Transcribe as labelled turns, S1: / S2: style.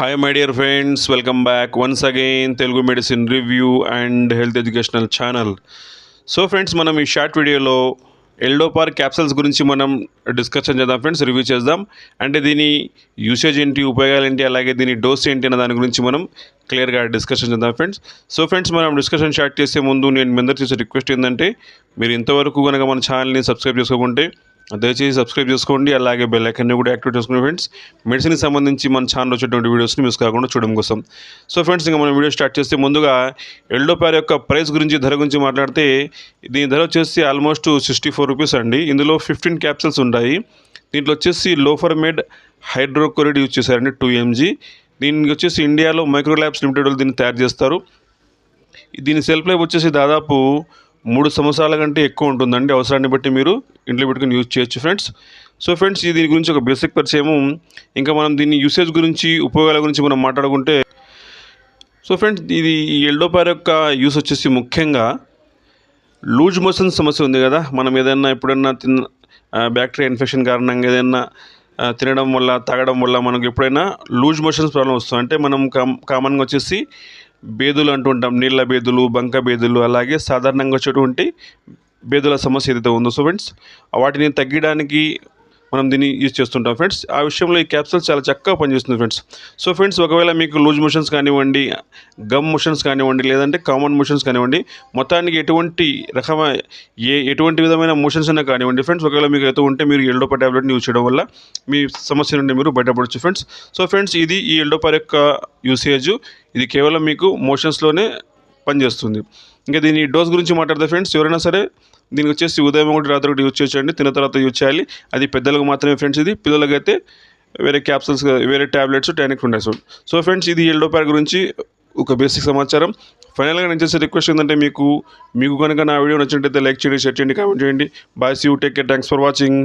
S1: Hi my dear friends welcome back once again Telugu medicine review and health educational channel so friends మనం ఈ short వీడియోలో ఎల్డోపార్ capsules గురించి మనం discussion చేద్దాం friends review చేద్దాం. అంటే దీని యూసేజ్ ఏంటి ఉపయోగాలు ఏంటి అలాగే దీని డోస్ ఏంటి అన్న దాని గురించి మనం క్లియర్గా డిస్కషన్ చేద్దాం ఫ్రెండ్స్ సో ఫ్రెండ్స్ మనం డిస్కషన్ స్టార్ట్ చేసే ముందు నేను మీ అందరు చేసే రిక్వెస్ట్ ఏంటంటే మీరు ఇంతవరకు కనుక మన ఛానల్ని సబ్స్క్రైబ్ చేసుకోకుంటే దయచేసి సబ్స్క్రైబ్ చేసుకోండి అలాగే బెల్ ఐకన్ని కూడా యాక్టివేట్ చేసుకోండి ఫ్రెండ్స్ మెడిసిన్కి సంబంధించి మన ఛానల్ వచ్చేటువంటి వీడియోస్ని మిస్ కాకుండా చూడడం కోసం. సో ఫ్రెండ్స్ ఇంకా మనం వీడియో స్టార్ట్ చేస్తే ముందుగా ఎల్డోపార్ యొక్క ప్రైస్ గురించి ధర గురించి మాట్లాడితే దీని ధర వచ్చేసి ఆల్మోస్ట్ సిక్స్టీ ఫోర్ రూపీస్ అండి. ఇందులో ఫిఫ్టీన్ క్యాప్సల్స్ ఉంటాయి. దీంట్లో వచ్చేసి లోఫర్మేడ్ హైడ్రోకోరిడ్ యూజ్ చేశారండి టూ ఎంజీ దీనికి వచ్చేసి ఇండియాలో మైక్రో ల్యాబ్స్ లిమిటెడ్ వాళ్ళు దీన్ని తయారు చేస్తారు. దీని సెల్ఫ్ లైఫ్ వచ్చేసి దాదాపు మూడు సంవత్సరాల కంటే ఎక్కువ ఉంటుందండి. అవసరాన్ని బట్టి మీరు ఇంట్లో పెట్టుకుని యూజ్ చేయొచ్చు ఫ్రెండ్స్ సో ఫ్రెండ్స్ ఈ దీని గురించి ఒక బేసిక్ పరిచయము. ఇంకా మనం దీని యూసేజ్ గురించి ఉపయోగాల గురించి మనం మాట్లాడుకుంటే సో ఫ్రెండ్స్ ఇది ఈ ఎల్డోపార్ యొక్క యూస్ వచ్చేసి ముఖ్యంగా లూజ్ మోషన్ సమస్య ఉంది కదా. మనం ఏదైనా ఎప్పుడైనా తిన్న బ్యాక్టీరియా ఇన్ఫెక్షన్ కారణంగా ఏదైనా తినడం వల్ల తాగడం వల్ల మనకు ఎప్పుడైనా లూజ్ మోషన్స్ ప్రాబ్లం వస్తుంది. అంటే మనం కామన్గా వచ్చేసి బేదులు అంటుంటాం నీళ్ళ బేదులు బంక బేదులు అలాగే సాధారణంగా వచ్చేటువంటి బేదుల సమస్య ఏదైతే ఉందో సో ఫ్రెండ్స్ వాటిని తగ్గడానికి మనం దీన్ని యూజ్ చేస్తుంటాం. ఫ్రెండ్స్ ఆ విషయంలో ఈ క్యాప్సూల్ చాలా చక్కగా పనిచేస్తుంది ఫ్రెండ్స్. సో ఫ్రెండ్స్ ఒకవేళ మీకు లూజ్ మోషన్స్ కానివ్వండి గమ్ మోషన్స్ కానివ్వండి లేదంటే కామన్ మోషన్స్ కానివ్వండి మొత్తానికి ఎటువంటి రకమైన ఏ ఎటువంటి విధమైన మోషన్స్ అయినా కానివ్వండి ఫ్రెండ్స్ ఒకవేళ మీకు అయితే ఉంటే మీరు ఎల్డోపా ట్యాబ్లెట్ని యూజ్ చేయడం వల్ల మీ సమస్య నుండి మీరు బయటపడవచ్చు ఫ్రెండ్స్. సో ఫ్రెండ్స్ ఇది ఈ ఎల్డోపార్ యొక్క యూసేజ్ ఇది కేవలం మీకు మోషన్స్లోనే పనిచేస్తుంది. ఇంకా దీని డోస్ గురించి మాట్లాడితే ఫ్రెండ్స్ ఎవరైనా సరే దీనికి వచ్చేసి ఉదయం ఒకటి రాత్రి ఒకటి యూజ్ చేయొచ్చండి తిన్న తర్వాత యూజ్ చేయాలి. అది పెద్దలకు మాత్రమే ఫ్రెండ్స్ ఇది పిల్లలకైతే వేరే క్యాప్సూల్స్ వేరే ట్యాబ్లెట్స్ టానిక్ ఉంటాయి. సో సో ఫ్రెండ్స్ ఇది ఎల్డో ప్యాక్ గురించి ఒక బేసిక్ సమాచారం. ఫైనల్గా నేను చేసే రిక్వెస్ట్ ఏంటంటే మీకు మీకు కనుక నా వీడియో నచ్చినట్టయితే లైక్ చేయండి షేర్ చేయండి కామెంట్ చేయండి. Bye see you take care thanks for watching